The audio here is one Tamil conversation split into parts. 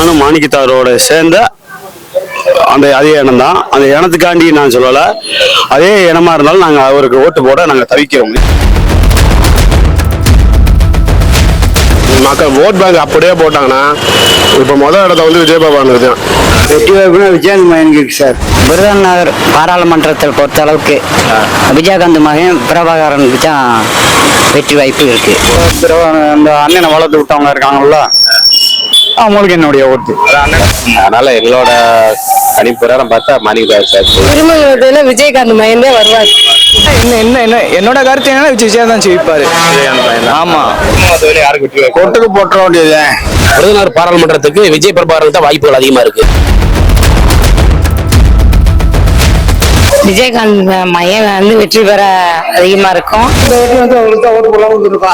நானும் மாணிக்கத்தாரோட சேர்ந்த அந்த அதே இனம் தான் அந்த இனத்துக்காண்டி நான் சொல்லலை. அதே இனமா இருந்தாலும் நாங்கள் அவருக்கு ஓட்டு போட நாங்கள் தவிக்கிறோம். மக்கள் ஓட் பேங்க் அப்படியே போட்டாங்கன்னா இப்போ முதல் இடத்த வந்து விஜயபாபானுக்கு தான் வெற்றி வாய்ப்புனா விஜயகாந்த் மகனுக்கு இருக்கு சார். விருதுநகர் பாராளுமன்றத்தில் பொறுத்த அளவுக்கு விஜயகாந்த் மகன் பிரபாகரனுக்கு தான் வெற்றி வாய்ப்பு இருக்கு. அந்த அண்ணனை வளர்த்து விட்டவங்க இருக்காங்கல்ல. அவங்களுக்கு என்னுடைய ஓட்டு. அதனால எங்களோட கணிப்புறம் பார்த்தா சார் திருமணத்துல விஜயகாந்த் தான் வருவார். என்ன என்ன என்ன என்னோட கருத்து என்னன்னா விஜய் தான் ஜெயிப்பாரு. ஆமா. கொட்டுக்கு போட்டுற வேண்டியது. விருதுநகர் பாராளுமன்றத்துக்கு விஜய் பிரபாகரன் தான் வாய்ப்புகள் அதிகமா இருக்கு. விஜயகாந்த் மையம் வந்து வெற்றி பெற அதிகமா இருக்கும். வந்து அவங்களுக்கு தான் ஓட்டு போடலாம் இருக்கா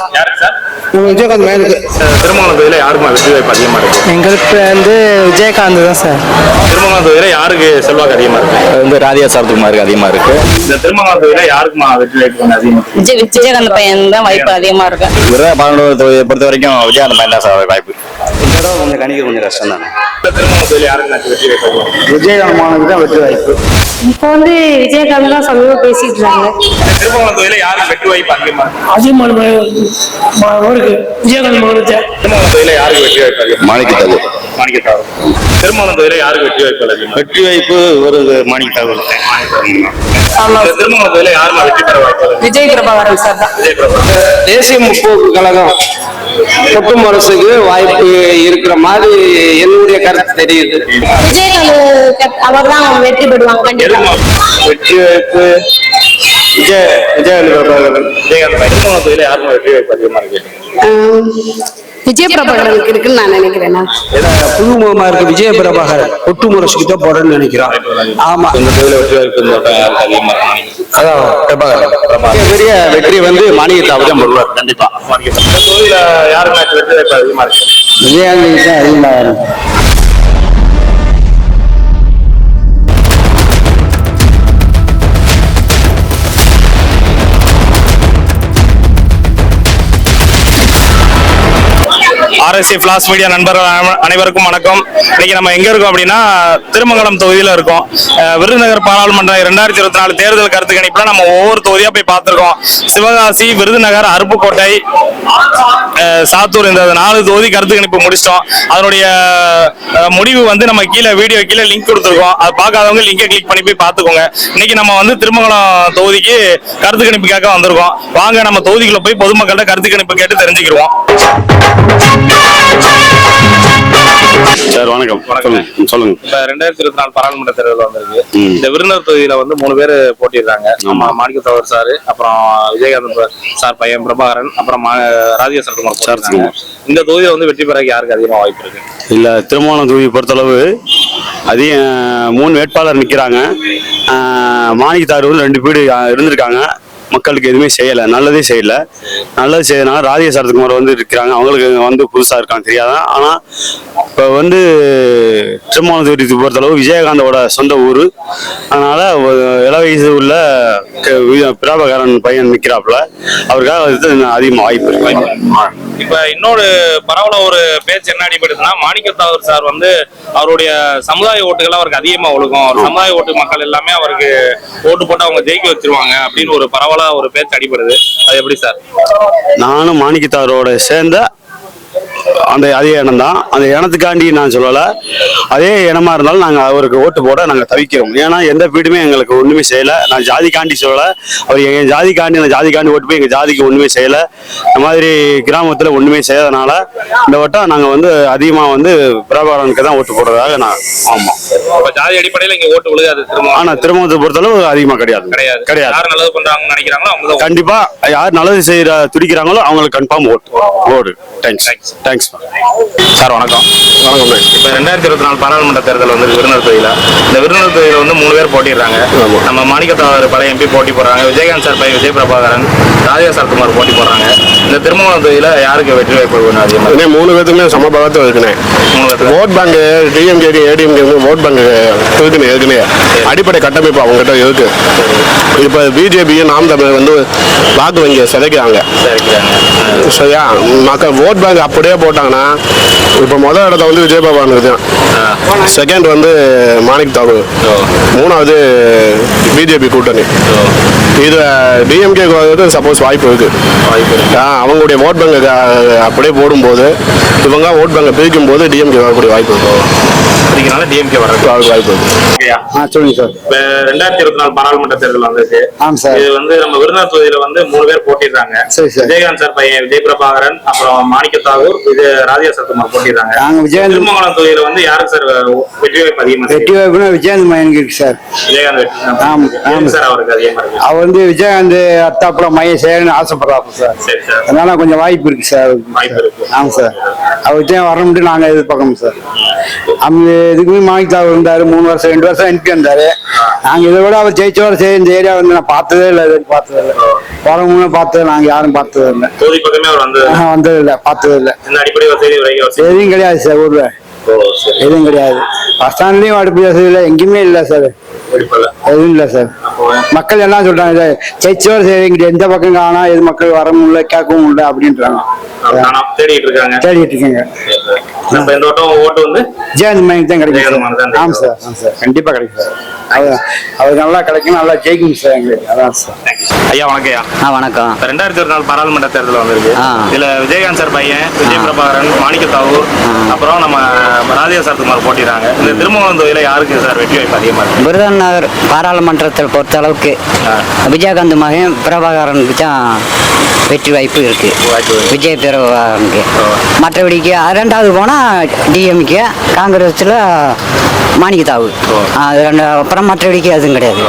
விஜயகாந்த் மேனுக்கு திருமண தொகுதியில யாருக்குமா வெற்றி வாய்ப்பு அதிகமா இருக்கு? எங்களுக்கு வந்து விஜயகாந்த் தான் சார். திருமண தொகுதியில யாருக்கு செல்வாக்கு அதிகமா இருக்கு? வந்து ராதியா சரத்குமாருக்கு அதிகமா இருக்கு. இந்த திருமண தொகுதியில யாருக்குமா வெற்றி வாய்ப்பு கொஞ்சம் அதிகமா இருக்கு? விஜய் விஜயகாந்த் பையன் தான் வாய்ப்பு அதிகமா இருக்கும் விருதுநகர் பாராளுமன்ற தொகுதியை பொறுத்த வரைக்கும் விஜயகாந்த் மகன் தான் சார் வாய்ப்பு. இந்த தடவை கொஞ்சம் கணிக்க கொஞ்சம் கஷ்டம் தானே? இந்த திருமண தொகுதியில யாருக்கு வெற்றி வாய்ப்பு அதிகமா இருக்கு? விஜயகாந்த் மகனுக்கு தான் வெற்றி வாய்ப்பு. இப்போ வந்து விஜயகாந்த் தான் சமீபம் பேசிட்டு இருக்காங்க இந்த திருமண தொகுதியில யாருக்கு வெற்றி வாய்ப்பு அதிகமா இருக்கு? அஜிமான் அவருக்கு விஜயகாந்த் மகனுக்கு திருமண தொகுதியில யாருக்கு வெற்றி வாய்ப்பு அதிகமா மாணிக்கத்தாது மாணிக்கத்தாரு திருமண தொகுதியில யாருக்கு வெற்றி வாய்ப்பு? வெற்றி வாய்ப்பு ஒரு மாணிக்கத்தார் இந்த திருமண தொகுதியில யாருமா வெற்றி பெற வாய்ப்பு? விஜய் பிரபாகரன் சார் தான். விஜய் பிரபாகர் தேசிய முற்போக்கு கழகம் கொட்டும் அரசுக்கு வாய்ப்பு இருக்கிற மாதிரி என்னுடைய கருத்து தெரியுது. விஜயகாந்த் அவர் தான் வெற்றி பெறுவாங்க வெற்றி வாய்ப்பு? விஜய விஜயகாந்த் பிரபாகரன். விஜயகாந்த் யாருமா வெற்றி வாய்ப்பு அதிகமா இருக்கு விஜய் பிரபாகரனுக்கு இருக்குன்னு நான் நினைக்கிறேன்? நான் புது முகமா இருக்க விஜய பிரபாகரன். கொட்டு முரசுக்கு தான் நினைக்கிறான். ஆமா. இந்த தொகுதியில வெற்றி வாய்ப்பு அதிகமா அதான் பிரபாகரன். பெரிய வெற்றி வந்து தான் போடுவார் கண்டிப்பா. யாருக்கு வெற்றி வாய்ப்பு அதிகமா இருக்கு? விஜயகாந்த் தான் வரும் ஆர்எஸ்சி பிளாஸ் மீடியா நண்பர்கள் அனைவருக்கும் வணக்கம். இன்னைக்கு நம்ம எங்க இருக்கோம் அப்படின்னா திருமங்கலம் தொகுதியில இருக்கோம். விருதுநகர் பாராளுமன்ற இரண்டாயிரத்தி இருபத்தி நாலு தேர்தல் கருத்து கணிப்புல நம்ம ஒவ்வொரு தொகுதியா போய் பார்த்திருக்கோம். சிவகாசி விருதுநகர் அருப்புக்கோட்டை சாத்தூர் இந்த நாலு தொகுதி கருத்து கணிப்பு முடிச்சிட்டோம். அதனுடைய முடிவு வந்து நம்ம கீழே வீடியோ கீழே லிங்க் கொடுத்துருக்கோம். அது பார்க்காதவங்க லிங்கை கிளிக் பண்ணி போய் பார்த்துக்கோங்க. இன்னைக்கு நம்ம வந்து திருமங்கலம் தொகுதிக்கு கருத்து கணிப்புக்காக வந்திருக்கோம். வாங்க நம்ம தொகுதிக்குள்ள போய் பொதுமக்கள்கிட்ட கருத்து கணிப்பு கேட்டு தெரிஞ்சுக்கிடுவோம். சார் வணக்கம். சொல்லுங்க. சொல்லுங்க. இப்ப ரெண்டாயிரத்தி இருபத்தி நாலு பாராளுமன்ற தேர்தல் வந்திருக்கு. இந்த விருந்தினர் தொகுதியில வந்து மூணு பேர் போட்டியிருக்காங்க ஆமா. நம்ம மாணிக்கத்தவர் சார் அப்புறம் விஜயகாந்த் சார் பையன் பிரபாகரன் அப்புறம் ராஜிய சரத்குமார். சரத்குமார். இந்த தொகுதியை வந்து வெற்றி பெறக்கு யாருக்கு அதிகமா வாய்ப்பு இருக்கு? இல்லை திருமணம் தொகுதி பொறுத்தளவு அதிகம் மூணு வேட்பாளர் நிற்கிறாங்க மாணிக்கத்தார் வந்து ரெண்டு வீடு இருந்திருக்காங்க. மக்களுக்கு எதுவுமே செய்யலை. நல்லதே செய்யலை. நல்லது செய்யறதுனால ராதிய சரத்குமார் வந்து இருக்கிறாங்க. அவங்களுக்கு வந்து புதுசாக இருக்காங்க தெரியாதான் ஆனால் இப்போ வந்து திருமணத்துக்கு பொறுத்தளவு விஜயகாந்தோட சொந்த ஊர். அதனால் இள வயசு உள்ள பிரபாகரன் பையன் நிற்கிறாப்புல. அவருக்காக இது அதிகமாக வாய்ப்பு இருக்கு. இப்போ இன்னொரு பரவல ஒரு பேச்சு என்ன அடிபடுதுன்னா மாணிக்கத்தாவர் சார் வந்து அவருடைய சமுதாய ஓட்டுகள் அவருக்கு அதிகமாக ஒழுகும். சமுதாய ஓட்டு மக்கள் எல்லாமே அவருக்கு ஓட்டு போட்டு அவங்க ஜெயிக்க வச்சிருவாங்க அப்படின்னு ஒரு பரவலாக ஒரு பேச்சு அடிபடுது. அது எப்படி சார்? நானும் மாணிக்கத்தாரோட சேர்ந்த அந்த அதே இனம் தான் அந்த இனத்துக்காண்டி நான் சொல்லலை. அதே இனமா இருந்தாலும் நாங்கள் அவருக்கு ஓட்டு போட நாங்கள் தவிக்கிறோம். ஏன்னா எந்த வீடுமே எங்களுக்கு ஒன்றுமே செய்யலை. நான் ஜாதிக்காண்டி சொல்லலை. அவர் எங்கள் ஜாதிக்காண்டி நான் ஜாதிக்காண்டி ஓட்டு போய் எங்கள் ஜாதிக்கு ஒன்றுமே செய்யலை. இந்த மாதிரி கிராமத்தில் ஒன்றுமே செய்யாதனால இந்த வட்டம் நாங்கள் வந்து அதிகமாக வந்து பிரபாகரனுக்கு தான் ஓட்டு போடுறதாக நான் ஆமாம் ஜாதி அடிப்படையில இங்க ஓட்டு விழுகாது திரும்ப ஆனால் திருமணத்தை பொறுத்தளவு அதிகமாக கிடையாது. கிடையாது. கிடையாது. நல்லது நினைக்கிறாங்களோ அவங்க தான் கண்டிப்பா யார் நல்லது செய்யற துடிக்கிறாங்களோ அவங்களுக்கு கன்ஃபார்ம் ஓட்டு. ஓடு. Thanks Thanks. தேங்க்ஸ் சார் வணக்கம். வணக்கம் இப்ப ரெண்டாயிரத்தி இருபத்தி நாலு பாராளுமன்ற தேர்தல் வந்து விருதுநகர் தொகுதியில இந்த விருதுநகர் தொகுதியில வந்து மூணு பேர் போட்டிடுறாங்க. நம்ம மாணிக்கத்தாவர் பழைய எம்பி போட்டி போடுறாங்க விஜயகாந்த் சார் பையன் விஜய் பிரபாகரன் ராஜா சரத்குமார் போட்டி போடுறாங்க. இந்த திருமணம் தொகுதியில யாருக்கு வெற்றி வாய்ப்பு வேணும் அதிகமா? இன்னும் மூணு சமபாகத்தில் இருக்குனேன் மூணு பேத்துல. Vote bank DMK ADMK vote bank இருக்குன்னு ஏற்கனவே அடிப்படை கட்டமைப்பு அவங்ககிட்ட இருக்கு. இப்போ பிஜேபி நாம் தமிழர் வந்து வாக்கு வங்கியை சிதைக்கிறாங்க. சரியா? மக்கள் ஓட் பேங்க் அப்படியே போட்டாங்கன்னா இப்போ முதல் இடத்த வந்து விஜயபாபா இருக்குது செகண்ட் வந்து மாணிக் தாகூர். மூணாவது பிஜேபி கூட்டணி. இது டிஎம்கே வந்து சப்போஸ் வாய்ப்பு இருக்கு. ஆ, அவங்களுடைய ஓட் பேங்க் அப்படியே போடும்போது இவங்க ஓட் பேங்க் பிரிக்கும் போது டிஎம்கே வரக்கூடிய வாய்ப்பு இருக்கும் அதுக்குனால டிஎம்கே வர்றது வாய்ப்பு இருக்கு. ஆ சொல்லுங்க சார். இப்ப ரெண்டாயிரத்தி இருபத்தி நாலு பாராளுமன்ற தேர்தல் வந்திருக்கு ஆமாம் சார். இது வந்து நம்ம விருதுநகர் தொகுதியில வந்து மூணு பேர் போட்டிடுறாங்க. சரி, சார். விஜயகாந்த் சார் பையன் விஜய் பிரபாகரன் அப்புறம் மாணிக்க தாகூர் இது ராஜா சத்துமார் போட்டிடுறாங்க. நாங்க விஜயகாந்த் திருமங்கலம் தொகுதியில வந்து யாருக்கு சார் வெற்றி வாய்ப்பு அதிகமா வெற்றி வாய்ப்புனா விஜயகாந்த் மயன் இருக்கு சார். விஜயகாந்த் வெற்றி ஆமா, ஆமா. சார் அவருக்கு அதிகமா இருக்கு? அவர் வந்து விஜயகாந்த் அத்தாப்புல மையம் செய்யணும்னு ஆசைப்படுறாப்பு சார். சரி சார். அதனால கொஞ்சம் வாய்ப்பு இருக்கு சார். அவருக்கு. வாய்ப்பு இருக்கு. ஆமாம் சார். அவர் விஜயம் வரணும்ட்டு நாங்கள் எதிர்பார்க்கணும் சார். அவங்க இதுக்குமே மாணிக் தாகூர் இருந்தாரு மூணு வருஷம் ரெண்டு வருஷம் எம்பி இருந்தாரு நாங்க இதை விட அவர் ஜெயிச்சவர் சரி இந்த ஏரியா வந்து நான் பார்த்ததே இல்லை இது பார்த்ததே இல்லை. வரவங்களும் பார்த்தது நாங்க யாரும் பார்த்தது இல்லை. தொகுதி பக்கமே அவர் வந்து ஆஹா, வந்தது இல்லை பார்த்தது இல்லை. அடிப்படை வசதி எதுவும் கிடையாது சார் ஊர்ல. சரி. எதுவும் கிடையாது. பஸ் ஸ்டாண்ட்லயும் அடுப்பு வசதி இல்லை எங்கேயுமே இல்லை சார். எதுவும் இல்லை சார். மக்கள் என்ன சொல்றாங்க ஜெயிச்சவர் சரி எந்த பக்கம் காணா எது மக்கள் வர முடியல கேட்கவும் முடியல அப்படின்றாங்க. தேடிட்டு இருக்காங்க தேடிட்டு இருக்கீங்க நம்ம இந்த வட்டம் ஓட்டு வந்து ஜெயந்த் மயனுக்கு தான் கிடைக்கும் ஆமாம் சார் ஆமாம் சார். கண்டிப்பா கிடைக்கும் சார். அவர் அவர் நல்லா கிடைக்கும் நல்லா ஜெயிக்கும் சார் எங்களுக்கு. அதான் சார். ஐயா வணக்கம் ஐயா. ஆ வணக்கம். ரெண்டாயிரத்தி இருபத்தி நாலு பாராளுமன்ற தேர்தல் வந்திருக்கு. இதுல விஜயகாந்த் சார் பையன் விஜய் பிரபாகரன் மாணிக்க தாகூர் அப்புறம் நம்ம ராதியா சரத்குமார் போட்டிடுறாங்க. இந்த திருமங்கலம் தொகுதியில யாருக்கு சார் வெற்றி வாய்ப்பு அதிகமா இருக்கு? விருதுநகர் பாராளுமன்றத்தில் பொறுத்த அளவுக்கு விஜயகாந்த் மகன் பிரபாகரனுக்கு தான் வெற்றி வாய்ப்பு இருக்கு. வாய்ப்பு இருக்கு. விஜய் பிரபாகரனுக்கு மற்றபடிக்கு ரெண்டாவது போனால் டிஎம்கே காங்கிரஸில் மாணிக்க தாவு அது ரெண்டு அப்புறம் மற்றபடிக்கு எதுவும் கிடையாது.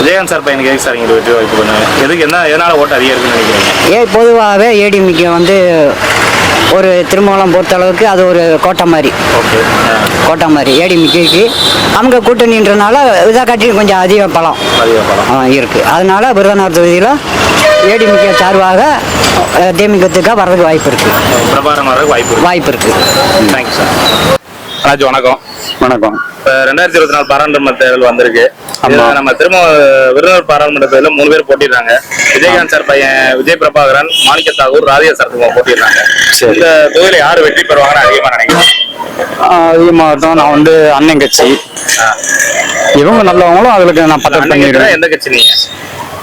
விஜயகாந்த் சார் பையனுக்கு எதுக்கு சார் இங்க வெற்றி வாய்ப்பு பண்ணுங்க எதுக்கு என்ன எதனால ஓட்டு அதிகம் இருக்குன்னு நினைக்கிறீங்க? ஏ பொதுவாகவே ஏடிஎம்கே வந்து ஒரு திருமங்கலம் பொறுத்த அளவுக்கு அது ஒரு கோட்டை மாதிரி. கோட்டை மாதிரி. ஏடிஎம்கேக்கு அவங்க கூட்டணின்றனால இதை காட்டி கொஞ்சம் அதிக பலம். இருக்கு. அதனால விருதுநகர் தொகுதியில் ஏடிஎம்கே சார்பாக தேமிகத்துக்காக வர்றதுக்கு வாய்ப்பு இருக்கு. பிரபாகரன் வர்றதுக்கு வாய்ப்பு இருக்கு. வாய்ப்பு இருக்கு. தேங்க்யூ சார் ராஜு வணக்கம். வணக்கம். இப்ப ரெண்டாயிரத்தி இருபத்தி நாலு பாராளுமன்ற தேர்தல் வந்திருக்கு. நம்ம திரும்ப விருதுநகர் பாராளுமன்ற தேர்தலில் மூணு பேர் போட்டிடுறாங்க. விஜயகாந்த் சார் பையன் விஜய் பிரபாகரன் மாணிக்க தாகூர் ராதியா சரத்குமார் போட்டிடுறாங்க. சரி. இந்த தொகுதியில யாரு வெற்றி பெறுவாங்கன்னு அதிகமா நினைக்கிறேன் அதிகமாக தான் நான் வந்து அண்ணன் கட்சி. இவங்க நல்லவங்களும் அதுக்கு நான் கட்சினா பண்ணிடுவேன். எந்த கட்சி நீங்க?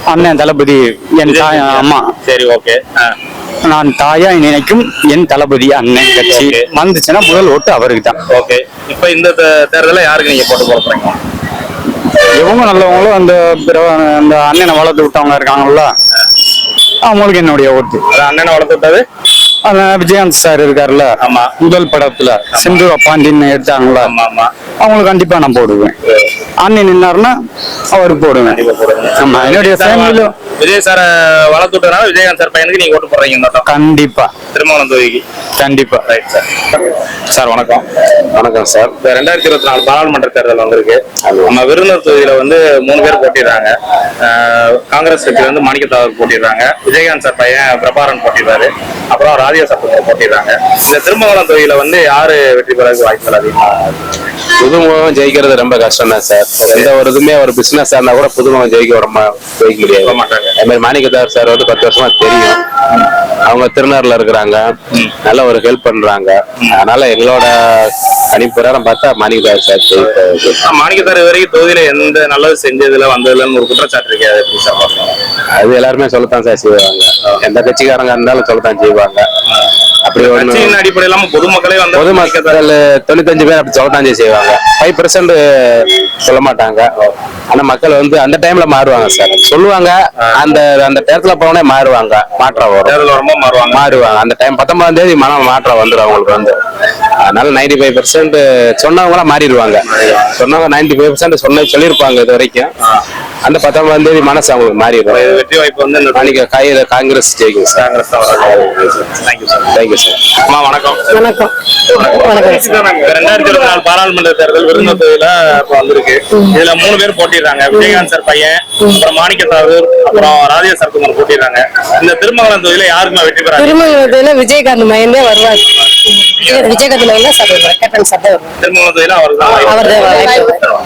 அண்ணன் தளபதி என் தாய்? அம்மா. சரி ஓகே. நான் தாயா நினைக்கும் என் தளபதி அண்ணன் கட்சி. வந்துச்சுன்னா முதல் ஓட்டு அவருக்கு தான் ஓகே. இப்ப இந்த தேர்தல்ல யாருக்கு நீங்க போட்டு போட போறீங்க? இவங்க நல்லவங்களும் அந்த அந்த அண்ணனை வளர்த்து விட்டவங்க இருக்காங்கல்ல அவங்களுக்கு என்னுடைய ஓட்டு. அண்ணனை வளர்த்து விட்டது? விஜயகாந்த் சார் இருக்காருல்ல முதல் படத்துல சிந்து ஆமா ஆமா. அவங்களுக்கு கண்டிப்பா நான் போடுவேன். அண்ணன் நின்னாருன்னா அவருக்கு போடுவேன். ஆமா என்னுடைய ஃபேமிலியில விஜய் சார வளர்த்து விட்டதுனால விஜயகாந்த் சார் பையனுக்கு நீங்க ஓட்டு போடுறீங்க இந்த கண்டிப்பா. திருமணம் தொகுதிக்கு. கண்டிப்பா. ரைட் சார் சார் வணக்கம். வணக்கம் சார் இப்ப ரெண்டாயிரத்தி இருபத்தி நாலு பாராளுமன்ற தேர்தல் வந்திருக்கு. நம்ம விருதுநகர் தொகுதியில வந்து மூணு பேர் போட்டிடுறாங்க. காங்கிரஸ் கட்சியில வந்து மாணிக்க தாகூர் போட்டிடுறாங்க. விஜயகாந்த் சார் பையன் பிரபாரன் போட்டிடுறாரு. அப்புறம் ராதியா சத்துமா போட்டிடுறாங்க. இந்த திருமங்கலம் தொகுதியில வந்து யாரு வெற்றி பெறதுக்கு வாய்ப்புகள் அதிகமா? புதுமுகம் ஜெயிக்கிறது ரொம்ப கஷ்டம் தான் சார். எந்த ஒரு இதுவுமே ஒரு பிசினஸ் இருந்தா கூட புதுமுகம் ஜெயிக்க வர ஜெயிக்க முடியாது. அதே மாதிரி மாணிக்கதார் சார் வந்து பத்து வருஷமா தெரியும். அவங்க திருநூர்ல இருக்கிறாங்க. நல்ல ஒரு ஹெல்ப் பண்றாங்க. அதனால எங்களோட கணிப்புறம் பார்த்தா மாணிக்கதார் சார் ஜெயிப்பாரு. மாணிக்கத்தார் வரைக்கும் தொகுதியில எந்த நல்லது செஞ்சதுல வந்ததுலன்னு ஒரு குற்றச்சாட்டு இருக்கு அதை எப்படி சார் பார்க்கணும்? அது எல்லாருமே சொல்லத்தான் சார் செய்வாங்க. எந்த கட்சிக்காரங்க இருந்தாலும் சொல்லத்தான் செய்வாங்க. அப்படி கட்சியின் அடிப்படை இல்லாம பொதுமக்களே வந்து பொதுமக்கள் தொண்ணூத்தஞ்சு பேர் அப்படி சொல்லத்தான் செய்வாங்க. ஃபைவ் பர்சன்ட் சொல்ல மாட்டாங்க. ஆனா மக்கள் வந்து அந்த டைம்ல மாறுவாங்க சார் சொல்லுவாங்க. அந்த அந்த நேரத்துல போனே மாறுவாங்க. மாற்றம் வரும். மாறுவாங்க. மாறுவாங்க. அந்த டைம் பத்தொன்பதாம் தேதி மனம் மாற்றம் வந்துடும் அவங்களுக்கு வந்து. அதனால நைன்டி ஃபைவ் பர்சன்ட் சொன்னவங்களாம் மாறிடுவாங்க. சொன்னவங்க நைன்டி ஃபைவ் பர்சன்ட் சொன்ன சொல்லியிருப்பாங்க இது வரைக்கும். அந்த பத்தொன்பதாம் தேதி மனசு அவங்களுக்கு மாறிடும். இது வெற்றி வாய்ப்பு வந்து இந்த நாளைக்கு கையில காங்கிரஸ் ஜெயிக்கும் sir. Congress thank you sir thank you sir அம்மா வணக்கம். வணக்கம். ரெண்டாயிரத்தி இருபத்தி நாலு பாராளுமன்ற தேர்தல் இப்ப வந்திருக்கு. இதுல மூணு பேர் போட்டிடுறாங்க. விஜயகாந்த் சார் பையன் அப்புறம் மாணிக்க தாகூர் அப்புறம் ராஜா சரத்குமார் போட்டிடுறாங்க இந்த திருமங்கலம் தொகுதியில யாருக்குமே வெற்றி பெறாங்க திருமங்கலத்துல விஜயகாந்த் மயந்தே வருவார். விஜயகாந்த் சார் வருவார் கேப்டன் சார் தான் திருமங்கலம் தொகுதியில அவருக்கு தான்.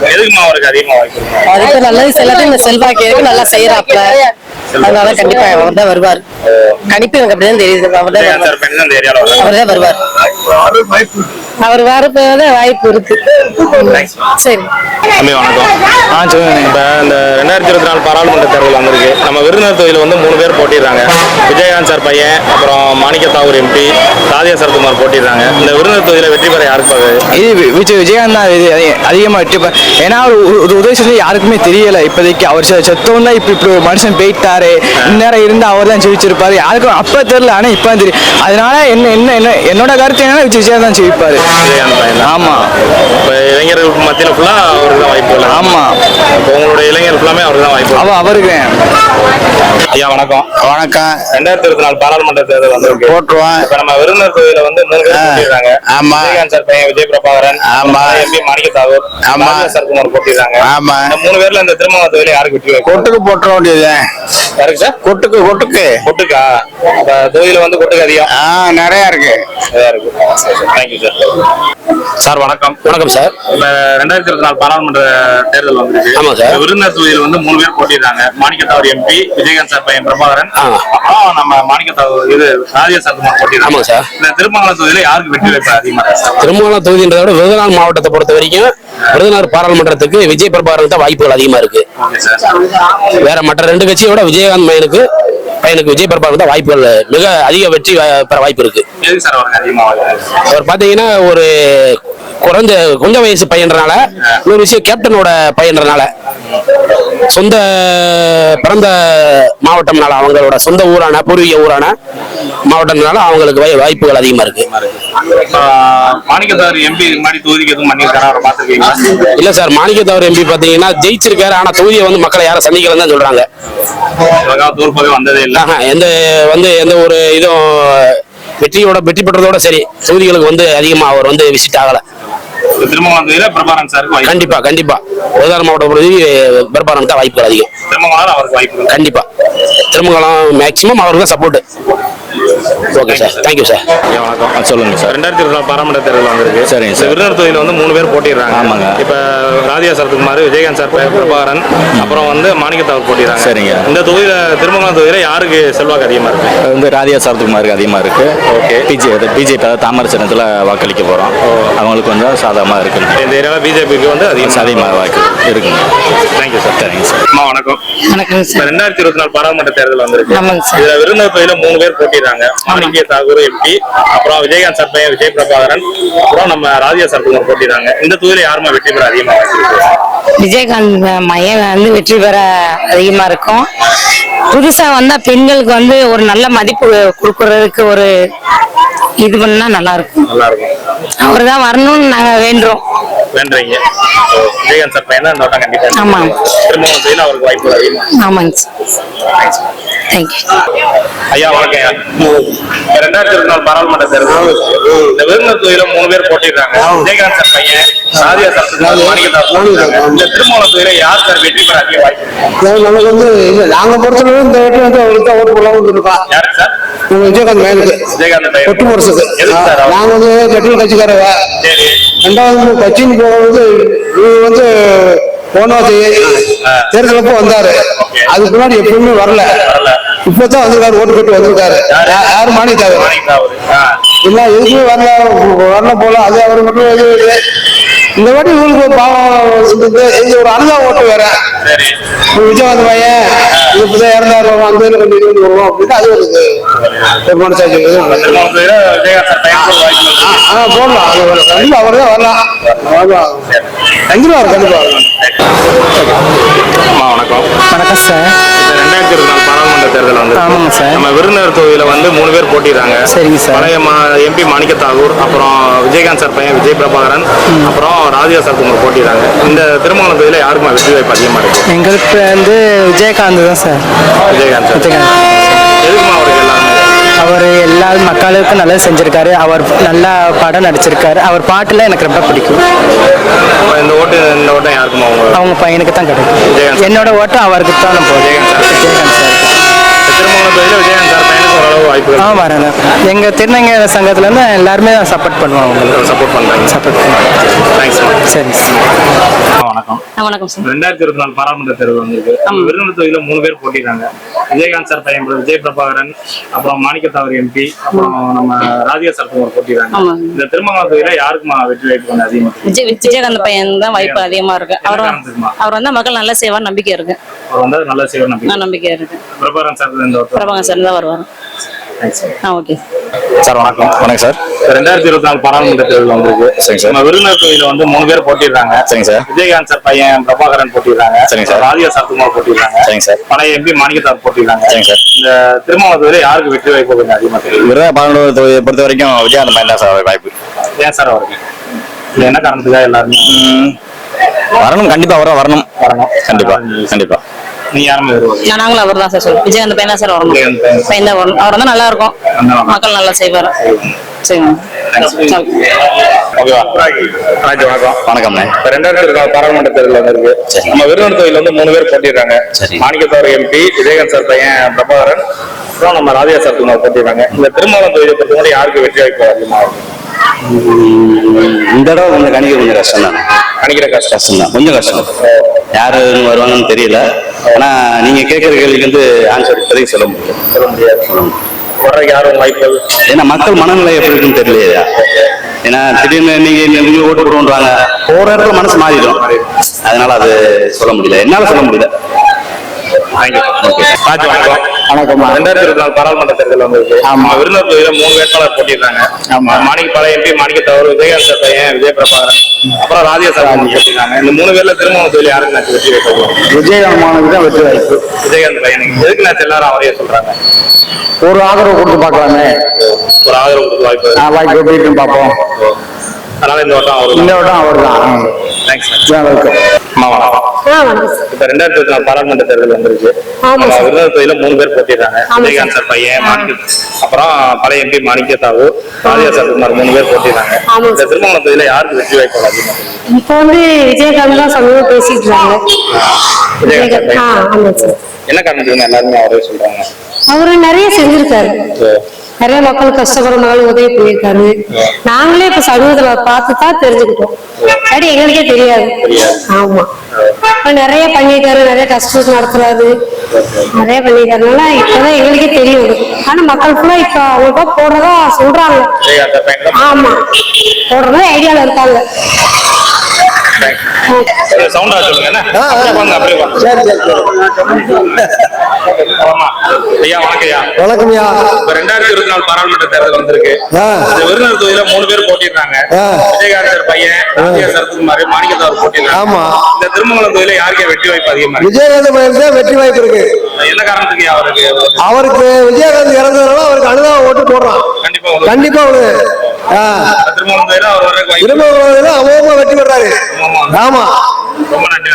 எதுக்குமா அதிகமா வாய்ப்பு? அதுக்கு நல்லது செல்லாட்டும் இந்த செல்வாக்கு இருக்கு நல்லா செய்யறாப்ல அதனால கண்டிப்பா அவர் தான் வருவார் கணிப்பு எனக்கு அப்படிதான் தெரியுது. அவர் தான் அவர் தான் வருவார். அவர் வரப்போதான் வாய்ப்பு இருக்கு. சரி. தம்பி வணக்கம். ஆ சொல்லுங்க இப்ப இந்த ரெண்டாயிரத்தி இருபத்தி நாலு பாராளுமன்ற தேர்தல் வந்திருக்கு. நம்ம விருந்தினர் தொகுதியில வந்து மூணு பேர் போட்டிடுறாங்க. விஜயகாந்த் சார் பையன் அப்புறம் மாணிக்க தாகூர் எம்பி ராதியா சரத்குமார் போட்டிடுறாங்க. இந்த விருந்தினர் தொகுதியில வெற்றி பெற யாருக்கு இது விஜய் விஜயகாந்த் தான் இது அதிக- அதிகமா வெற்றி பெற ஏன்னா அவர் ஒரு உதவி செஞ்சு யாருக்குமே தெரியல. இப்போதைக்கு அவர் செத்தவன் தான் இப்படி ஒரு மனுஷன் போயிட்டாரு. இந்நேரம் இருந்து அவர் தான் ஜெயிச்சிருப்பாரு. யாருக்கும் அப்ப தெரியல ஆனா இப்ப தெரியும் அதனால என்ன என்ன என்ன என்னோட கருத்து என்னன்னா விஜய் தான் ஜெயிப்பாரு. ஆமா. இப்ப இளைஞர்களுக்கு மத்தியில ஃபுல்லா அவருக்கு தான் வாய்ப்பு இல்லை. ஆமா. இப்போ உங்களுடைய இளைஞர் ஃபுல்லாமே அவருக்கு தான் வாய்ப்பு அவ அவருக்கு ஐயா வணக்கம். வணக்கம். ரெண்டாயிரத்தி இருபத்தி நாலு பாராளுமன்ற தேர்தல் வந்திருக்கு. போட்டுருவான் இப்ப நம்ம விருந்தினர் தொகுதியில வந்து மூணு பேர் ஆமா. சார் பையன் விஜய் பிரபாகரன் ஆமா. எம்பி மாணிக்க தாகூர் ஆமா. ராஜா சரத்குமார் போட்டிடுறாங்க ஆமா. மூணு பேர்ல இந்த திருமண தொகுதியில யாருக்கு கொட்டுக்கு போட்டுற வேண்டியது யாருக்கு சார்? கொட்டுக்கு கொட்டுக்கு. கொட்டுக்கா? தொகுதியில வந்து கொட்டுக்கு அதிகம். ஆ நிறைய இருக்கு. இதா இருக்கு. Thank you sir. சார் வணக்கம். வணக்கம் சார் இப்ப ரெண்டாயிரத்தி இருபத்தி நாலு பாராளுமன்ற தேர்தல் வந்திருக்கு. ஆமா சார். இந்த விருந்தினர் தொகுதியில வந்து மூணு பேர் போட்டிடுறாங்க மாணிக்கத்தாவர் எம்பி விஜயகாந்த் சார் பையன் பிரபாகரன். ஆ. அப்புறம் நம்ம மாணிக்கத்தாவர் இது ராஜா சரத்குமார் போட்டிடுறாங்க ஆமாங்க சார். இந்த திருமங்கலம் தொகுதியில யாருக்கு வெற்றி வாய்ப்பு அதிகமா இருக்கு? சார் திருமங்கலம் தொகுதின்றதை விட விருதுநகர் மாவட்டத்தை பொறுத்த வரைக்கும் விருதுநகர் பாராளுமன்றத்துக்கு விஜய் பிரபாகரன் தான் வாய்ப்புகள் அதிகமா இருக்கு. வேற மற்ற ரெண்டு கட்சியை விட விஜயகாந்த் பையனுக்கு பையனுக்கு விஜய் பிரபாகரன் தான் வாய்ப்புகள் மிக அதிக வெற்றி பெற வாய்ப்பு இருக்கு? அவர் பாத்தீங்கன்னா ஒரு குறைஞ்ச கொஞ்ச வயசு பையன்றனால இன்னொரு விஷயம் கேப்டனோட பையன்றனால சொந்த பிறந்த மாவட்டம்னால அவங்களோட சொந்த ஊரான பூர்வீக ஊரான மாவட்டம்னால அவங்களுக்கு வாய்- வாய்ப்புகள் அதிகமா இருக்கு. மாணிக்கத்தாவர் எம்பி முன்னாடி தொகுதிக்கு எதுவும் பண்ணியிருக்காரா இல்ல சார் மாணிக்கத்தவர் எம்பி பாத்தீங்கன்னா ஜெயிச்சிருக்காரு ஆனா தொகுதியை வந்து மக்களை யாரும் சந்திக்கலன்னு தான் சொல்றாங்க. வந்ததே இல்ல. எந்த வந்து எந்த ஒரு இதுவும் வெற்றியோட வெற்றி பெற்றதோட சரி தொகுதிகளுக்கு வந்து அதிகமா அவர் வந்து விசிட் ஆகல. திருமங்கலம் தொகுதியில பிரபாகரன் சாருக்கு வாய்ப்பு கண்டிப்பா கண்டிப்பா. விருதுநகர் மாவட்ட பிரதி பெரும்பாலும் தான் வாய்ப்புகள் அதிகம். திருமங்கலம் அவருக்கு வாய்ப்பு இருக்கு. கண்டிப்பா. திருமங்கலம் மேக்சிமம் அவருக்கு தான் support okay sir thank you sir வணக்கம். சொல்லுங்க சார் ரெண்டாயிரத்தி இருபத்தி நாலு பாராளுமன்ற தேர்தல் வந்திருக்கு. சரிங்க இந்த விருதுநகர் தொகுதியில வந்து மூணு பேர் போட்டிடுறாங்க. ஆமாங்க. இப்ப ராதியா சரத்குமார் விஜயகாந்த் சார் பையன் பிரபாகரன் அப்புறம் வந்து மாணிக்கத்தாவர் போட்டிடுறாங்க. சரிங்க. இந்த தொகுதியில திருமங்கலம் தொகுதியில யாருக்கு செல்வாக்கு அதிகமா இருக்கு? வந்து ராதியா சரத்குமாருக்கு அதிகமாக இருக்கு. ஓகே. பிஜே பிஜேபி அதாவது தாமரச்சனத்தில் வாக்களிக்க போகிறோம் அவங்களுக்கு கொஞ்சம் சாதகமாக இருக்கு இந்த ஏரியால பிஜேபிக்கு வந்து அதிகமாக அதிகமாக வாக்கு இருக்குங்க தேங்க்யூ சார் சரிங்க சார் அம்மா வணக்கம். வணக்கம் சார் ரெண்டாயிரத்தி இருபத்தி நாலு பாராளுமன்ற தேர்தல் வந்திருக்கு. சார். இதுல விருதுநகர் தொகுதியில மூணு பேர் போட்டிடுறாங்க மாணிக்கிய தாகூர் எம்பி அப்புறம் விஜயகாந்த் சார் பையன் விஜய் பிரபாகரன் அப்புறம் நம்ம ராதியா சரத்குமார் போட்டிடுறாங்க இந்த தொகுதியில யாருமா வெற்றி பெற அதிகமா வாய்ப்பு இருக்கு? விஜயகாந்த் மையம் வந்து வெற்றி பெற அதிகமா இருக்கும். புதுசா வந்தா பெண்களுக்கு வந்து ஒரு நல்ல மதிப்பு கொடுக்கறதுக்கு ஒரு இது பண்ணா நல்லா இருக்கும் நல்லா இருக்கும் அவர் தான் வரணும்னு நாங்க வேண்டுறோம். வேண்டுறீங்க. விஜயகாந்த் சார் பையன்? தான் இந்த வட்டம் கண்டிப்பா ஆமா. திருமணம் தொகுதியில அவருக்கு வாய்ப்பு அதிகமா ஆமாங்க சார். தேங்க்யூ ஐயா வணக்கம் ரெண்டாயிரத்தி இருபத்தி நாலு பாராளுமன்ற தேர்தல். இந்த விருதுநகர் தொகுதியில மூணு பேர் போட்டிடுறாங்க. விஜயகாந்த் சார் பையன் திருமணம் தொகுதியில யார் சார் வெற்றி பெற அதிக வாய்ப்பு? இருக்கு? நமக்கு வந்து இல்ல நாங்க பொறுத்தளவு இந்த இடத்துல வந்து அவருக்கு தான் ஓட்டு போடலாம் இருக்கோம் யாருக்கு சார்? நம்ம விஜயகாந்த் மேலுக்கு விஜயகாந்த் ஒட்டு முரசுக்கு? நாங்க வந்து கட்டில் கட்சிக்காரவ சரி. ரெண்டாவது கட்சின்னு போகிறது இவர் வந்து போனவாசி தேர்தலப்போ வந்தாரு. அதுக்கு முன்னாடி எப்பவுமே வரல. இப்பதான் வந்திருக்காரு ஓட்டு கட்டி வந்திருக்காரு. யாரு? மாணிக்காரு இல்ல எதுக்குமே வரல வரல போல அது அவர் மட்டும் இது இது. இந்த வாட்டி இவங்களுக்கு பாவம் இது ஒரு அனுதா ஓட்டு வேற. விஜயகாந்த் பையன் இது இப்பதான் இறந்தாரு அந்த கொஞ்சம் இது வருவோம் அப்படின்னு அது ஒரு ஒரு மனசாட்சி. ஆ போடலாம். அது ஒரு- கண்டிப்பா அவர் தான் வரலாம். வரலாம் கண்டிப்பா அவர் கண்டிப்பா வரலாம். அம்மா வணக்கம். வணக்கம் சார். ரெண்டாயிரத்தி இருபத்தி நாலு பாராளுமன்ற தேர்தல் வந்து. ஆமாங்க சார். நம்ம விருந்தினர் தொகுதியில வந்து மூணு பேர் போட்டிடுறாங்க சரிங்க சார். பழைய எம்பி மாணிக்க தாகூர் அப்புறம் விஜயகாந்த் சார் பையன் விஜய் பிரபாகரன் அப்புறம் ராதிகா சரத்குமார் போட்டிடுறாங்க இந்த திருமணம் தொகுதியில யாருக்குமா வெற்றி வாய்ப்பு அதிகமா இருக்கு? எங்களுக்கு வந்து விஜயகாந்த் தான் சார். விஜயகாந்த் சார். விஜயகாந்த். அவர் எல்லா மக்களுக்கும் நல்லது செஞ்சிருக்காரு. அவர் நல்லா படம் நடிச்சிருக்காரு. அவர் பாட்டுல எனக்கு ரொம்ப பிடிக்கும். இந்த ஓட்டு இந்த ஓட்டம் யாருக்குமா அவங்க அவங்க பையனுக்கு தான் கிடைக்கும். என்னோட ஓட்டம் அவருக்கு தான் போடுறேன் விஜயகாந்த் சார். திருமணம் விஜயகாந்த் சார் ஆ வரேன். எங்க திருநங்கை சங்கத்துல இருந்து எல்லாருமே சப்போர்ட் பண்ணுவாங்க உங்களுக்கு. சப்போர்ட் பண்றாங்க. சப்போர்ட் பண்ணுவாங்க. தேங்க்ஸ் சரி வணக்கம். வணக்கம் சார் ரெண்டாயிரத்தி இருபத்தி நாலு பாராளுமன்ற தேர்தல் வந்திருக்கு. விருதுநகர் தொகுதியில மூணு பேர் போட்டிடுறாங்க விஜயகாந்த் சார் பையன் விஜய் பிரபாகரன் அப்புறம் மாணிக்கத்தாவர் எம்பி அப்புறம் நம்ம ராதிகா சரத்குமார் போட்டிடுறாங்க ஆமா. இந்த திருமங்கலம் தொகுதியில யாருக்குமா வெற்றி வாய்ப்பு கொஞ்சம் அதிகமா இருக்கு? விஜய் விஜயகாந்த் பையன் தான் வாய்ப்பு அதிகமா இருக்கு. அவர்? அவர் வந்து மக்கள் நல்லா செய்வார் நம்பிக்கை இருக்கு. அவர் வந்து நல்ல செய்வார் நம்பி நான் நம்பிக்கை இருக்கு. பிரபாகரன் சார் இந்த ஒருத்தர். பிரபாகர் சார் தான் வருவார். ஆ ஓகே சார் வணக்கம். வணக்கம் சார் ரெண்டாயிரத்தி இருபத்தி நாலு பாராளுமன்ற தேர்தல் வந்திருக்கு. சரிங்க சார். நம்ம விருதுநகர் தொகுதியில வந்து மூணு பேர் போட்டிடுறாங்க. சரிங்க சார் விஜயகாந்த் சார் பையன் பிரபாகரன் போட்டிடுறாங்க. சரிங்க சார். ராதிகா சரத்குமார் போட்டிடுறாங்க. சரிங்க சார் பழைய எம்பி மாணிக்கத்தார் போட்டிடுறாங்க. சரிங்க சார் இந்த தொகுதியில யாருக்கு வெற்றி வாய்ப்பு கொஞ்சம் அதிகமா தெரியும்? விருதா பாலனூர் தொகுதியை பொறுத்த வரைக்கும் விஜயகாந்த் பையன் தான் சார் வாய்ப்பு. ஏன் சார் அவருக்கு? இது என்ன காரணத்துக்காக எல்லாருமே? வரணும் கண்டிப்பா வர வரணும். வரணும். கண்டிப்பா கண்டிப்பா. நாங்களும் அவர் தான் சார் சொல்லுவோம். விஜயகாந்த் பையன் தான் சார் வரணும். பையன். பையன் தான் வரணும். அவர் வந்து நல்லா இருக்கும். மக்கள் நல்லா செய்வார். சரிங்க. வணக்கம். ரெண்டாயிரத்தி பாராளுமன்ற தேர்தல் வந்திருக்கு. சரி. நம்ம விருதுநகர் தொகுதியில வந்து மூணு பேர் போட்டிடுறாங்க சரி. மாணிக்கத்தார் எம்பி விஜயகாந்த் சார் பையன் பிரபாகரன். அப்புறம் நம்ம ராதிகா சரத்குமார் போட்டிடுறாங்க இந்த திருமணம் தொகுதியை பொறுத்தவரை யாருக்கு வெற்றி வாய்ப்பு அதிகமா இருக்கும்? இந்த தடவை கொஞ்சம் கணிக்க கொஞ்சம் கஷ்டம் தான் கணிக்கிற கஷ்டம். கஷ்டம் தான் கொஞ்சம் கஷ்டம். யாரு வருவாங்கன்னு தெரியல. ஆனா நீங்க கேட்கிற கேள்விக்கு வந்து ஆன்சர் இப்போதைக்கு சொல்ல முடியல. சொல்ல முடியாது. வர்றதுக்கு யாரும் வாய்ப்பு ஏன்னா மக்கள் மனநிலை எப்படி இருக்குன்னு தெரியலையா. ஏன்னா திடீர்னு நீங்க நீங்க ஓட்டு போடுவோன்றாங்க. போற இடத்துல மனசு மாறிடும். அதனால அது சொல்ல முடியல. என்னால சொல்ல முடியல. ராஜ் வணக்கம். ரெண்டாயிரத்தி இருபத்தி நாலு பாராளுமன்ற தேர்தல் வந்திருக்கு. ஆமா. விருதுநகர் தொகுதியில மூணு வேட்பாளர் போட்டிடுறாங்க ஆமா. மாணிக்கப்பாளையம் எம்பி மாணிக்கத்தவர் விஜயகாந்த் சார் பையன் விஜய பிரபாகரன் அப்புறம் ராதிகா சார் போட்டிருக்காங்க. இந்த மூணு பேர்ல தொழில் யாருக்கு நான் வெற்றி வைக்கணும் விஜயகாந்த் மாணவருக்கு தான் வெற்றி வாய்ப்பு. விஜயகாந்த் பையனுக்கு எதுக்கு நான் எல்லாரும் அவரையே சொல்றாங்க? ஒரு ஆதரவு கொடுத்து பார்க்கலாமே. ஒரு ஆதரவு கொடுத்து வாய்ப்பு. வாய்ப்பு எப்படி இருக்குன்னு பார்ப்போம். அதனால இந்த வட்டம் அவரு இந்த வட்டம் அவர் தான் தேங்க்ஸ் வெல்கம் இப்ப ரெண்டாயிரத்தி இருபத்தி நாலு பாராளுமன்ற தேர்தல் வந்துருச்சு விருதுநகர் தொகுதியில மூணு பேர் போட்டிடுறாங்க விஜயகாந்த் சார் பையன் அப்புறம் பழைய எம்பி மாணிக்க தாவு சரத்குமார் மூணு பேர் போட்டிடுறாங்க இந்த திருமண தொகுதியில யாருக்கு வெற்றி வாய்ப்பு அதிகமா? இப்போ வந்து விஜயகாந்த் தான் சமயம் பேசிட்டு இருக்காங்க என்ன காரணத்துக்கு எல்லாருமே அவரே சொல்றாங்க. அவரு நிறைய செஞ்சிருக்காரு. நிறைய மக்கள் கஷ்டப்படுற மக்கள் உதவி பண்ணியிருக்காரு நாங்களே இப்ப சமூகத்துல பார்த்து தான் தெரிஞ்சுக்கிட்டோம் சரி எங்களுக்கே தெரியாது. ஆமா. நிறைய பண்ணியிருக்காரு நிறைய கஷ்டம் நடத்துறாரு. நிறைய பண்ணியிருக்காருனால இப்பதான் எங்களுக்கே தெரியும். ஆனா மக்கள் ஃபுல்லா இப்ப அவங்க போடுறதா சொல்றாங்க. ஆமா. போடுறதா ஐடியால இருக்காங்க. சவுண்டா சொல்லுங்க ஐயா வணக்கம் ஐயா. வணக்கம்யா இப்ப ரெண்டாயிரத்தி இருபத்தி நாலு பாராளுமன்ற தேர்தல் வந்திருக்கு. இந்த விருதுநகர் தொகுதியில மூணு பேர் போட்டிடுறாங்க ஆ. விஜயகாந்த் சார் பையன் சரத்குமார் மாணிக்கத்தாவர் போட்டிடுறாங்க ஆமா. இந்த திருமங்கலம் தொகுதியில யாருக்கு வெற்றி வாய்ப்பு அதிகமா இருக்கு? விஜயகாந்த் தான் வெற்றி வாய்ப்பு இருக்கு. என்ன காரணத்துக்கு அவருக்கு? அவருக்கு விஜயகாந்த் இறந்ததுனால அவருக்கு அனுதாபம் ஓட்டு போடுறான். கண்டிப்பா கண்டிப்பா அவரு வருடத்துல அமோகமா வெற்றி பெறாரு ஆமா. ரொம்ப நன்றி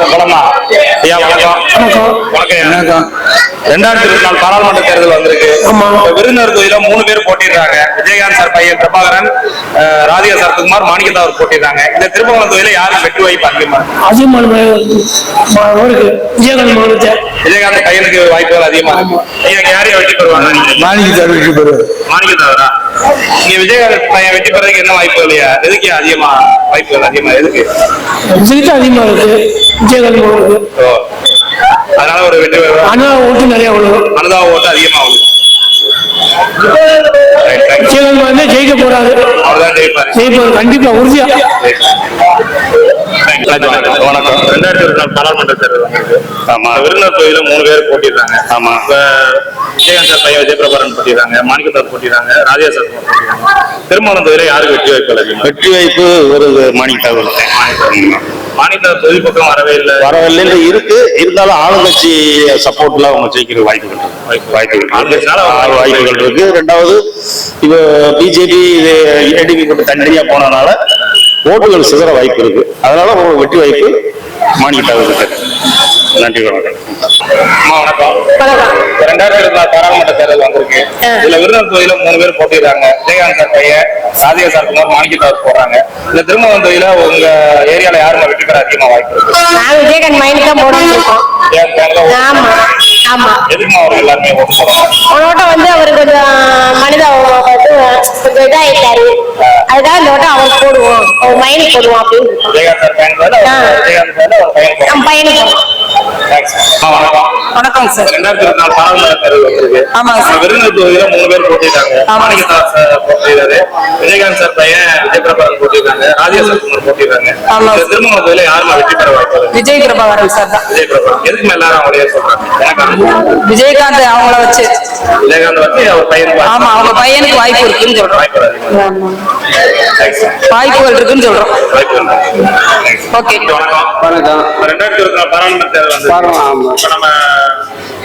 போலாமா ஐயா வணக்கம். வணக்கம் வணக்கம். ரெண்டாயிரத்தி இருபத்தி நாலு பாராளுமன்ற தேர்தல் வந்திருக்கு. விருதுநகர் தொகுதியில மூணு பேர் போட்டிடுறாங்க. விஜயகாந்த் சார் பையன் பிரபாகரன் ராதிகா சரத்குமார் மாணிக்கத்தாவர் போட்டிடுறாங்க. இந்த திருமங்கலம் தொகுதியில யாருக்கு வெற்றி வாய்ப்பு அதிகமா விஜயகாந்த் பையனுக்கு வாய்ப்புகள் அதிகமா இருக்கு. ஐயா இங்க யாரையும் வெற்றி பெறுவாங்க? மாணிக்கு வெற்றி பெறுவார். மாணிக்கத்தாவரா நீங்க விஜயகாந்த் பையன் வெற்றி பெறதுக்கு என்ன வாய்ப்பு இல்லையா? எதுக்கு அதிகமா வாய்ப்புகள் அதிகமா? எதுக்கு? விஜய்க்கு அதிகமா இருக்கு. விஜயகாந்த் ஓ. அதனால ஒரு வெற்றி ஆனா ஓட்டு நிறைய விழுவும். அனுதாப ஓட்டு அதிகமா you. விஜயகாந்த் மாவட்டத்தை ஜெயிக்க போறாரு. அவர்தான் ஜெயிப்பாரு. ஜெயிப்பாரு. கண்டிப்பா உறுதியா. வணக்கம். ரெண்டாயிரத்தி இருபத்தி நாலு பாராளுமன்ற தேர்தல் ஆமா. விருதுநகர் தொகுதியில மூணு பேர் போட்டிடுறாங்க ஆமா. விஜயகாந்த் சார் பையன் விஜயபிரபாரன் போட்டிடுறாங்க மாணிக்கத்தார் போட்டிடுறாங்க ராஜா சார் போட்டிடுறாங்க திருமணம் தொகுதியில யாருக்கு வெற்றி வாய்ப்பு வெற்றி வாய்ப்பு ஒரு மாணிக்காக மாணிக்கத்தார் தொகுதி பக்கம் வரவே இல்லை. வரவில்லை இருக்கு. இருந்தாலும் ஆளுங்கட்சி சப்போர்ட்ல அவங்க ஜெயிக்கிற வாய்ப்புகள் இருக்கு வாய்ப்புகள். வாய்ப்புகள் இருக்கு. ரெண்டாவது இப்போ பிஜேபி ஏடிபி கூட்டு தனித்தனியா போனதுனால ஓட்டுகள் சிதற வாய்ப்பு இருக்கு. அதனால ஒரு வெற்றி வாய்ப்பு இருக்கு. நன்றி வணக்கம். ரெண்டாயிரத்தி இருபத்தி பாராளுமன்ற தேர்தல் வந்திருக்கு. இதுல விருதுநகர் தொகுதியில மூணு பேர் போட்டிடுறாங்க விஜயகாந்த் சார் பையன் ராதிகா சார் குமார் மாணிக்கத்தார் போடுறாங்க. இந்த திருமணம் தொகுதியில உங்க ஏரியால யாருங்க வெற்றி பெற அதிகமா வாய்ப்பு இருக்கு? விஜயகாந்த் மைண்ட் தான் தேர்தல்ல ஆமா ஆமா. எதுக்குமா அவர் எல்லாருமே ஓட்டு போடுறாங்க வந்து அவர் கொஞ்சம் மனித கொஞ்சம் இதாயிட்டாரு. அதுக்காக இந்த ஓட்டம் அவருக்கு போடுவோம். அவர் மைனுக்கு போடுவோம் அப்படின்னு. நம்ம பையனுக்கு வணக்கம். சார். ரெண்டாயிரத்தி இருபத்தி நாலு பாராளுமன்ற வந்திருக்கு. ஆமாங்க சார். விருதுநகர் தொகுதியில மூணு பேர் போட்டிருக்காங்க. மாணிக்கதா சார். போட்டிருக்காரு. விஜயகாந்த் சார் பையன் விஜய் பிரபாகரன் போட்டிருக்காங்க ராஜேஷ் குமார் போட்டிருக்காங்க. ஆமா. இந்த திருமண தொகுதியில யாருமா வெற்றி பெற வாய்ப்பு? விஜய் பிரபாகரன் சார் தான். விஜய் பிரபாகரன் எதுக்கு எல்லாரும் அவங்களே சொல்றாங்க. விஜயகாந்த் அவங்கள வச்சு. விஜயகாந்த் வச்சு அவர் பையன் ஆமா அவங்க பையனுக்கு வாய்ப்பு இருக்குன்னு Thanks. வாய்ப்புகள் இருக்குன்னு சொல்றோம். ஓகே வணக்கம். ரெண்டாயிரத்தி இருபத்தி நாலு பாராளுமன்ற தேர்தல் வந்து பாராளுமன்ற, ஆமா. இப்ப நம்ம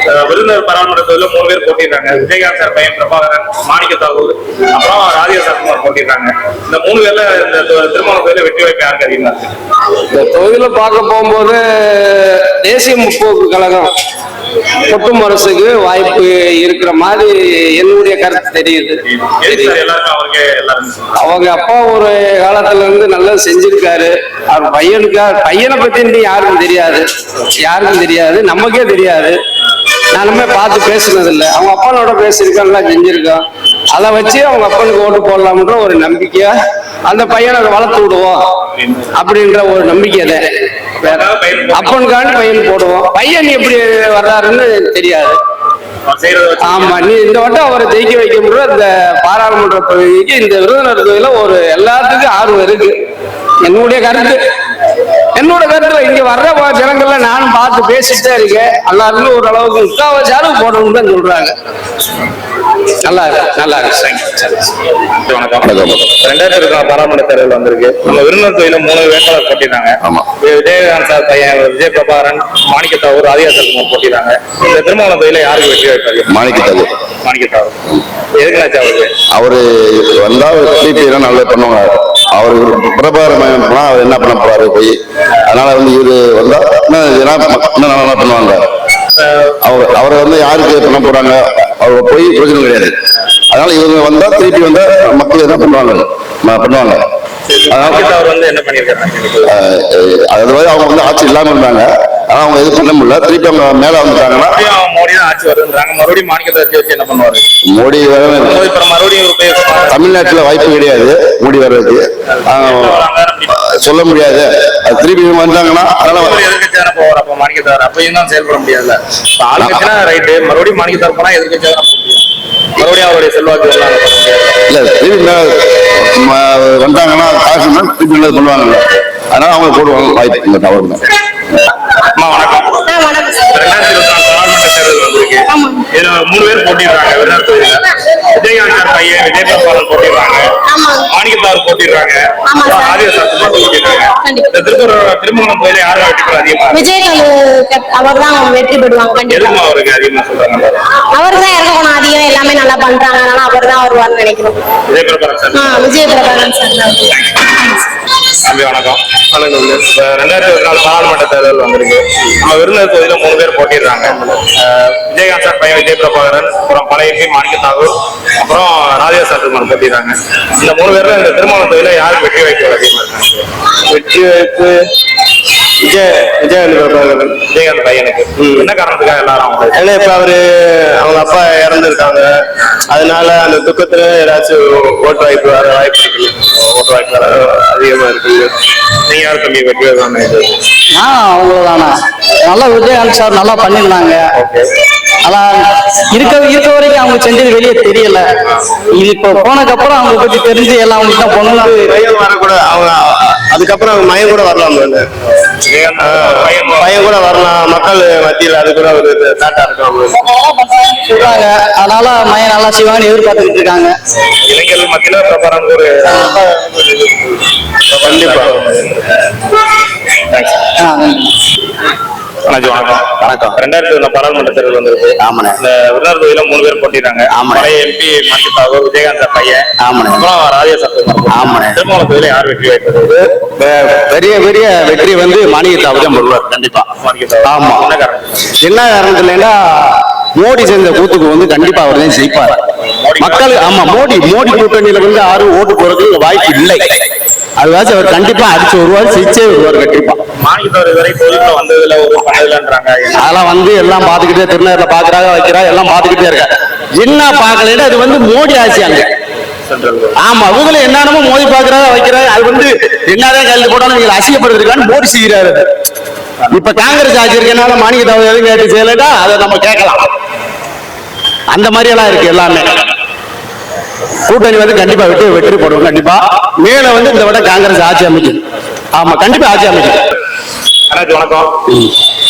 அஹ், விருதுநகர் பாராளுமன்ற தேர்தலில் மூணு பேர் போட்டிருக்காங்க. விஜயகாந்த் சார் பையன் பிரபாகரன் மாணிக்க தாகூர் அப்புறம் ராஜேஷ் சரத்குமார் போட்டிருக்காங்க. இந்த மூணு பேர்ல இந்த திருமண தொகுதியில வெற்றி வாய்ப்பு யாருக்கு அதிகமா இருக்கு? இந்த தொகுதியில பார்க்க போகும்போது தேசிய முற்போக்கு கழகம். கொட்டும் அரசுக்கு வாய்ப்பு இருக்கிற மாதிரி என்னுடைய கருத்து தெரியுது? அவங்க அப்பா ஒரு காலத்துல இருந்து நல்லா செஞ்சிருக்காரு. அவர் பையனுக்கு பையனை பத்தி யாருக்கும் தெரியாது. யாருக்கும் தெரியாது. நமக்கே தெரியாது. நானுமே பார்த்து பேசுனது இல்லை அவங்க அப்பனோட பேசியிருக்கோம் நல்லா செஞ்சிருக்கோம் அதை வச்சு அவங்க அப்பனுக்கு ஓட்டு போடலாம்ன்ற ஒரு நம்பிக்கையா அந்த பையனை வளர்த்து விடுவோம் அப்படின்ற ஒரு நம்பிக்கை தான் அப்பனுக்காண்டி பையன் போடுவோம் பையன் எப்படி வர்றாருன்னு தெரியாது. ஆமா நீ இந்த வட்டம் அவரை ஜெயிக்க வைக்க முடியும் இந்த பாராளுமன்ற பகுதிக்கு இந்த விருதுநர் தொகுதியில ஒரு எல்லாத்துக்கும் ஆர்வம் இருக்கு. என்னுடைய கருத்து. என்னோட கருத்துல இங்க வர்ற ஜனங்கள்ல நானும் பார்த்து பேசிட்டே இருக்கேன். எல்லாருமே ஓரளவுக்கு முக்காவாசி அளவு போடணும்னு தான் சொல்றாங்க. நல்லா இருக்கு நல்லா இருக்கு. வணக்கம். ரெண்டாயிரத்தி நாலு பாராளுமன்ற தேர்தல் வந்திருக்கு. நம்ம விருதுநகர் தொகுதியில மூணு வேட்பாளர் போட்டிருக்காங்க ஆமா. விஜயகாந்த் சார் பையன் விஜய் பிரபாகரன் மாணிக்க தாவூர் ராதிகா சரத்குமார் போட்டிருக்காங்க இந்த திருமண தொகுதியில யாருக்கு வெற்றி வாய்ப்பு மாணிக்க தாகூர். மாணிக்க தாவூர் எதுக்குனாச்சு அவருக்கு? அவரு வந்தா டிபி எல்லாம் நல்லா பண்ணுவாங்க. அவர் பிரபாகரன் போனா அவர் என்ன பண்ண போறாரு போய் அதனால வந்து இவரு வந்தா இன்னும் இதெல்லாம் நல்லா பண்ணுவாங்க? அவர் அவரை வந்து யாருக்கு பண்ண போறாங்க? அவர் போய் பிரச்சனை கிடையாது. அதனால இவங்க வந்தா திருப்பி வந்தா மக்கள் என்ன பண்ணுவாங்க? பண்ணுவாங்க. அதாவது அவங்க வந்து ஆட்சி இல்லாம இருந்தாங்க. ஆனா அவங்க எதுவும் பண்ண முடியல. திருப்பி அவங்க மேல வந்துட்டாங்கன்னா மோடி தான் ஆட்சி வருதுன்றாங்க. மறுபடியும் மாணிக்க தாவூர் வச்சு என்ன பண்ணுவாரு? மோடி வர தமிழ்நாட்டுல வாய்ப்பு கிடையாது மோடி வர்றதுக்கு. அப்படி சொல்ல முடியாது. அது திருப்பி வந்தாங்கன்னா அதனால செயல்பட ரைட்டு மறுபடியும் மாணிக்க தாவூர் போனா முடியும். மறுபடியும் அவருடைய செல்வாக்கு முடியாது. இல்ல திருப்பி வந்தாங்கன்னா காசு திருப்பி நல்லது பண்ணுவாங்க அதனால அவங்க போடுவாங்க வாய்ப்பு இந்த தவறு தான் வணக்கம். இதுல மூணு பேர் போட்டிடுறாங்க. விருதுநகர் தொகுதியில விஜயகாந்த் பையன் விஜய் பிரபாகரன் போட்டிடுறாங்க. ஆமா. மாணிக்கத்தார் போட்டிடுறாங்க. ஆதிய சத்துமா போட்டிடுறாங்க. இந்த திருப்பூர் திருமணம் தொகுதியில யாரும் வெற்றி அதிகமா? விஜயகாந்த் அவர் தான் வெற்றி பெறுவாங்க எதுமா அவருக்கு அதிகமா சொல்றாங்க? அவர் தான் இறங்கணும் அதிகம் எல்லாமே நல்லா பண்றாங்க. அதனால அவர் தான் வருவார்னு நினைக்கிறோம். விஜய் பிரபாகரன் சார் விஜய பிரபாகரன் சார் தம்பி வணக்கம். வணக்கம் இப்ப ரெண்டாயிரத்தி இருபத்தி நாலு பாராளுமன்ற தேர்தல் வந்திருக்கு. நம்ம விருதுநகர் தொகுதியில மூணு பேர் போட்டிடுறாங்க. விஜயகாந்த் சார் பையன் விஜய் பிரபாகரன் அப்புறம் பழைய எம்பி மாணிக்க தாகூர் அப்புறம் ராஜா சத்துமார் போட்டிடுறாங்க இந்த மூணு பேர்ல இந்த திருமண தொகுதியில யாருக்கு வெற்றி வாய்ப்பு அதிகமா இருக்காங்க வெற்றி வாய்ப்பு விஜய் விஜயகாந்த் பிரபாகரன். விஜயகாந்த் பையனுக்கு. என்ன காரணத்துக்காக எல்லாரும் அவங்க ஏன்னா இப்ப அவரு அவங்க அப்பா இறந்துருக்காங்க. அதனால அந்த துக்கத்துல ஏதாச்சும் ஓட்டு வாய்ப்பு வர வாய்ப்பு இருக்கு ஓட்டு வாய்ப்பு வர அதிகமா யார் தம்பி வெற்றி வருவாங்க ஆ அவ்வளவுதானா. நல்லா விஜயகாந்த் சார் நல்லா பண்ணியிருந்தாங்க ஆனா இருக்க இருக்க வரைக்கும் அவங்க செஞ்சது வெளியே தெரியல. இது இப்போ போனதுக்கப்புறம் அவங்க பத்தி தெரிஞ்சு எல்லாம் அவங்களுக்கு தான் பொண்ணு பையன் வரக்கூட அவங்க அதுக்கப்புறம் மயம் கூட வரலாம் பையன் பையன் கூட வரலாம். மக்கள் மத்தியில் அது கூட ஒரு தாட்டா இருக்கும் சொல்றாங்க. அதனால மையம் நல்லா செய்வாங்கன்னு எதிர்பார்த்துக்கிட்டு இருக்காங்க. இளைஞர்கள் மத்தியில பிரபாகரன் ஒரு கண்டிப்பா. வணக்கம் வணக்கம். ரெண்டாயிரத்தி இருபது பாராளுமன்ற தேர்தல் வந்திருக்கு ஆமாண்ணே. இந்த விருதுநகர் தொகுதியில மூணு பேர் போட்டிடுறாங்க. பழைய எம்பி தாகூர் விஜயகாந்த் பையன் ஆமாண்ணே. அப்புறம் ராஜா சத்துமார் ஆமாண்ணே. திருமண தொகுதியில யார் வெற்றி வாய்ப்பு பெரிய பெரிய வெற்றி வந்து மாணிக்க தாவு தான் பெறுவார் கண்டிப்பா ஆமா. என்ன காரணத்துலன்னா மோடி செஞ்ச கூத்துக்கு வந்து கண்டிப்பா அவர் தான் ஜெயிப்பார் மக்கள் ஆமா மோடி மோடி கூட்டணியில வந்து யாரும் ஓட்டு போறதுக்கு வாய்ப்பு இல்லை அதுவாச்சும் அவர் கண்டிப்பா அடிச்சு வருவார் சிரிச்சே வருவார் கண்டிப்பா. அதெல்லாம் வந்து எல்லாம் பார்த்துக்கிட்டே திருநெல்வேலியில் பார்க்கறாங்க வைக்கிறாங்க எல்லாம் பார்த்துக்கிட்டே இருக்க என்ன பார்க்கலன்னா அது வந்து மோடி ஆட்சி அங்க. ஆமா இவங்களை என்னென்னமோ மோடி பார்க்கறாங்க வைக்கிறாங்க அது வந்து என்னதான் கல்வி போட்டாலும் நீங்க அசிங்கப்படுத்திருக்கான்னு மோடி செய்கிறாரு. அது. இப்ப காங்கிரஸ் ஆட்சி இருக்கனால மாணிக்க தவிர எதுவும் கேட்டு செய்யலடா அதை நம்ம கேட்கலாம். அந்த மாதிரி எல்லாம் இருக்கு எல்லாமே. கூட்டணி வந்து கண்டிப்பா வெற்றி வெற்றி போடுவோம் கண்டிப்பா. மேல வந்து இந்த விட காங்கிரஸ் ஆட்சி அமைக்கும் ஆமா கண்டிப்பா ஆட்சி அமைக்கும் வணக்கம்.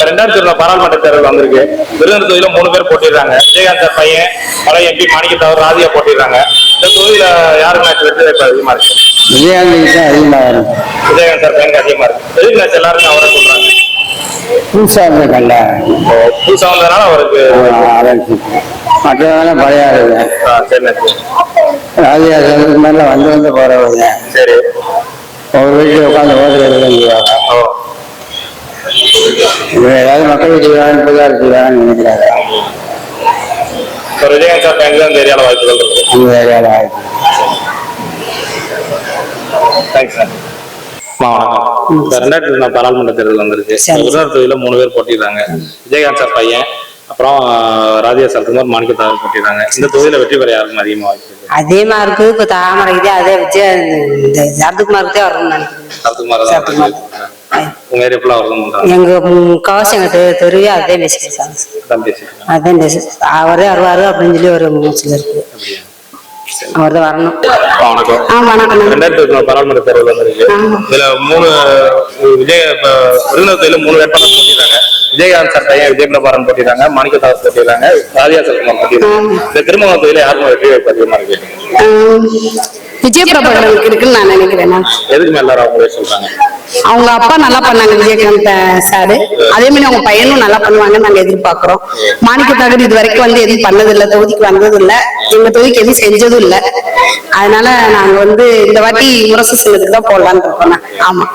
ரெண்டாயிரத்தி இருபது பாராளுமன்ற தேர்தல் வந்திருக்கு. விருதுநகர் தொகுதியில மூணு பேர் போட்டிடுறாங்க. விஜயகாந்த் சார் பையன் பழைய எம்பி மாணிக்கத்தவர் ராதியா போட்டிடுறாங்க. இந்த தொகுதியில யாருக்கு மேட்ச் வெற்றி வாய்ப்பு அதிகமா இருக்கு? விஜயகாந்த் இருக்கும் விஜயகாந்த் சார் பையனுக்கு அதிகமா இருக்கு. எதிர்க்கு மேட்ச் எல்லாருக்கும் அவரை சொல்றாங்க. புதுசா இருந்திருக்கல புதுசா வந்ததுனால அவருக்கு மற்றவங்க பழைய ஆளுங்க. ராஜா சொல்றது மாதிரிலாம் வந்து வந்து போறவங்க. சரி. ஒரு வீட்டில் உட்காந்து ஓதுறது ஏதாவது மக்கள் செய்வாங்க புதுசாக செய்வாங்கன்னு நினைக்கிறாங்க. விஜயகாந்த் சார் பையனுக்கு தான் இந்த ஏரியால வாய்ப்புகள் இருக்கு. அந்த ஏரியாவில் தேங்க்ஸ் சார் வணக்கம். இந்த ரெண்டாயிரத்தி பாராளுமன்ற தேர்தல் வந்திருக்கு. விருதுநகர் தொகுதியில மூணு பேர் போட்டிடுறாங்க விஜயகாந்த் சார் பையன் அப்புறம் ராதியா சரத்குமார் மாணிக்கத்தாவர் போட்டிடுறாங்க இந்த தொகுதியில வெற்றி பெற யாருக்கும் அதிகமா வாய்ப்பு அதிகமா இருக்கு இப்ப தாமரைக்கு அதே விஜய் இந்த சரத்குமாருக்கு தான் வரணும்னு நினைக்கிறேன். சரத்குமார் சரத்குமார். உங்க ஏரியா ஃபுல்லா வரணும் எங்க முக்காவாசி எங்க தெரு தெருவே அதே மெசேஜ் அதான் மெசேஜ் அவரே வருவாரு அப்படின்னு சொல்லி ஒரு மூச்சில் இருக்கு. அவர் தான் வரணும் வணக்கம். ஆ வணக்கம். ரெண்டாயிரத்தி இருபது பாராளுமன்ற தேர்தல் வந்திருக்கு. இதுல மூணு விஜய் விருதுநகர் மூணு வேட்பாளர் போட்டிடுறாங்க விஜயகாந்த் சார் பையன் விஜய் பிரபாரன் போட்டிடுறாங்க மாணிக்கத்தாவர் போட்டிடுறாங்க ராதியா சரத்குமார் போட்டிடுறாங்க இந்த திருமண தொகுதியில யாருக்கும் வெற்றி வாய்ப்பு அதிகமா இருக்கு? விஜய் பிரபாகரனுக்கு இருக்குன்னு நான் நினைக்கிறேன் அவங்க அப்பா நல்லா பண்ணாங்க விஜயகாந்த் சாரு. அதே மாதிரி அவங்க பையனும் நல்லா பண்ணுவாங்கன்னு நாங்க எதிர்பார்க்கிறோம். மாணிக்க தகர் இது வரைக்கும் வந்து எதுவும் பண்ணது இல்ல தொகுதிக்கு வந்ததும் இல்ல எங்க தொகுதிக்கு எதுவும் செஞ்சதும் இல்ல. அதனால நாங்க வந்து இந்த வாட்டி முரசு சின்னத்துக்கு தான் போடலான்னு இருக்கோம். ஆமா.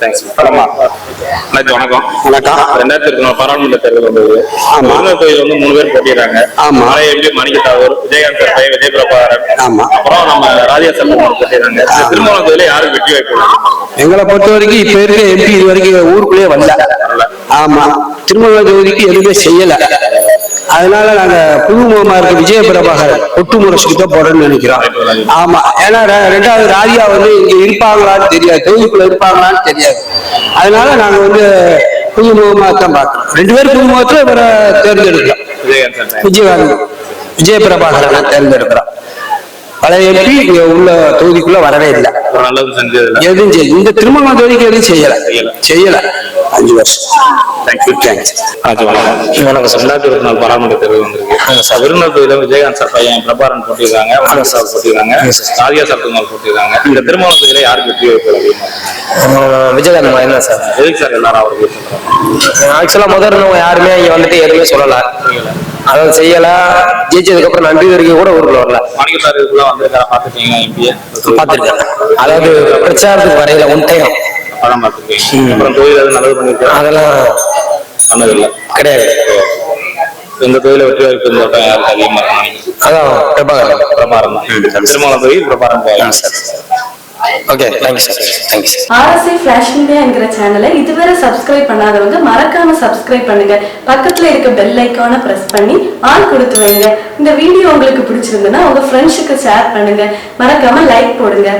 தேங்க்ஸ் அண்ணாச்சி வணக்கம். வணக்கம். ரெண்டாயிரத்தி இருபத்தி பாராளுமன்ற தேர்தல் வந்தது. விருதுநகர் தொகுதியில் வந்து மூணு பேர் போட்டிடுறாங்க ஆமா. மலை எம்பி மாணிக்கத்தாவூர் விஜயகாந்த் சார் பையன் விஜய் பிரபாகரன். ஆமா. அப்புறம் நம்ம ராஜா சரத்குமார் போட்டிடுறாங்க இந்த திருமண தொகுதியில யாருக்கு வெற்றி வாய்ப்பு? எங்களை பொறுத்த வரைக்கும் இப்ப இருக்க எம்பி இது வரைக்கும் ஊருக்குள்ளேயே வரல. ஆமா. திருமண தொகுதிக்கு எதுவுமே செய்யல. அதனால நாங்க புது முகமா இருக்க விஜய பிரபாகரன் ஒட்டு முரசுக்கு தான் போடணும்னு நினைக்கிறோம். ஆமா. ஏன்னா ரெண்டாவது ராதியா வந்து இங்க இருப்பாங்களான்னு தெரியாது. தொகுதிக்குள்ள இருப்பாங்களான்னு தெரியாது. அதனால நாங்க வந்து புது முகமா தான் பார்க்கிறோம். ரெண்டு பேரும் புது முகத்துல இவரை தேர்ந்தெடுக்கிறோம் விஜயகாந்த் விஜய பிரபாகரனை தேர்ந்தெடுக்கிறோம் பழைய எம்பி இங்க உள்ள தொகுதிக்குள்ள வரவே இல்லை. எதுவும் செய்ய இந்த திருமண தொகுதிக்கு எதுவும் செய்யல. செய்யல. அஞ்சு வருஷம். தேங்க்யூ தேங்க்ஸ் வணக்கம் வணக்கம் சார் நாலு பாராளுமன்ற தேர்தல் வந்திருக்கு. விருதுநகர் தொகுதியில விஜயகாந்த் சார் பையன் பிரபாரன் போட்டிருக்காங்க வணக்கம் சார் போட்டிருக்காங்க ராதியா சரத்குமார் போட்டிருக்காங்க. இந்த திருமண தொகுதியில யாருக்கு வெற்றி இருக்கு? விஜயகாந்த் என்ன சார்? எதுக்கு சார் எல்லாரும் அவருக்கு சொல்றாங்க? ஆக்சுவலா முதல்ல யாருமே இங்க வந்துட்டு எதுவுமே சொல்லல. அதாவது செய்யல. ஜெயிச்சதுக்கு அப்புறம் நன்றி தெரிவிக்க கூட ஊருக்குள்ள வரல. மாணிக்கத்தார் இதுக்குள்ள வந்திருக்காரா? பாத்துருக்கீங்க எம்பிஏ பாத்திருக்கேன் அதாவது பிரச்சாரத்துக்கு வரையில ஒன் டைம் படம் பார்த்துருக்கீங்க அப்புறம் தொழில் எதுவும் நல்லது அதெல்லாம் பண்ணதில்லை. கிடையாது. இந்த தொழில வெற்றி வாய்ப்பு இந்த வட்டம் யாருக்கு அதிகமா இருக்கு அதான் பிரபாகரன். பிரபாரம் தான். திருமண தொழில் பிரபாரம் போகலாம் sir okay sir RSI flash மீடியாங்கிற சேனலை இதுவரை சப்ஸ்கிரைப் பண்ணாதவங்க மறக்காம சப்ஸ்கிரைப் பண்ணுங்க. பக்கத்துல இருக்க பெல் ஐக்கானை பிரஸ் பண்ணி ஆள் கொடுத்து வைங்க. இந்த வீடியோ உங்களுக்கு பிடிச்சிருந்ததுன்னா உங்க ஃப்ரெண்ட்ஸுக்கு ஷேர் பண்ணுங்க. மறக்காம லைக் போடுங்க.